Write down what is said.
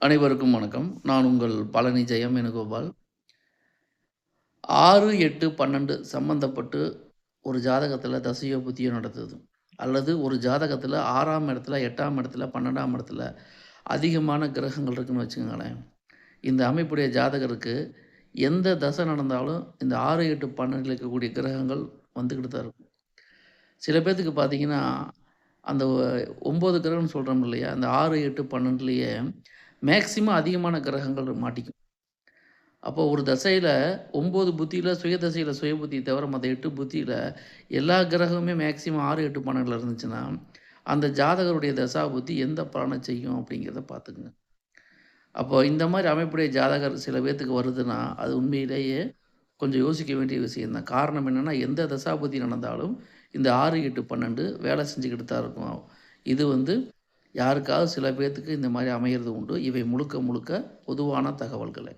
அனைவருக்கும் வணக்கம். நான் உங்கள் பழனி ஜெயம் வேணுகோபால். 6, 8, 12 சம்மந்தப்பட்டு ஒரு ஜாதகத்தில் தசையோ, புத்தியோ நடத்துது. அல்லது ஒரு ஜாதகத்தில் ஆறாம் இடத்துல, எட்டாம் இடத்துல, 12ஆம் இடத்துல அதிகமான கிரகங்கள் இருக்குன்னு வச்சுக்கோங்களேன் இந்த அமைப்புடைய ஜாதகருக்கு எந்த தசை நடந்தாலும் இந்த 6, 8, 12ல இருக்கக்கூடிய கிரகங்கள் வந்துக்கிட்டு தான் இருக்கும். சில பேர்த்துக்கு பார்த்தீங்கன்னா, அந்த ஒம்பது கிரகம்னு சொல்கிறோம் இல்லையா? அந்த 6, 8, 12லயே மேக்சிமம் அதிகமான கிரகங்கள் மாட்டிக்கும். அப்போ ஒரு தசையில் ஒம்பது புத்தியில் சுய தசையில சுய புத்தி தவிர மற்ற எட்டு புத்தியில் எல்லா கிரகமுமே மேக்ஸிமம் 6, 8, 12ல இருந்துச்சுன்னா, அந்த ஜாதகருடைய தசா புத்தி எந்த பலனை செய்யும் அப்படிங்கிறத பார்த்துக்குங்க அப்போ இந்த மாதிரி அமைப்புடைய ஜாதகர் சில பேர்த்துக்கு வருதுன்னா, அது உண்மையிலேயே கொஞ்சம் யோசிக்க வேண்டிய விஷயம் தான். காரணம் என்னென்னா எந்த தசாபதி நடந்தாலும் இந்த 6, 8, 12 வேலை செஞ்சுக்கிட்டு தான் இருக்கும். இது வந்து யாருக்காவது சில பேர்த்துக்கு இந்த மாதிரி அமைகிறது உண்டு. இவை முழுக்க முழுக்க பொதுவான தகவல்களை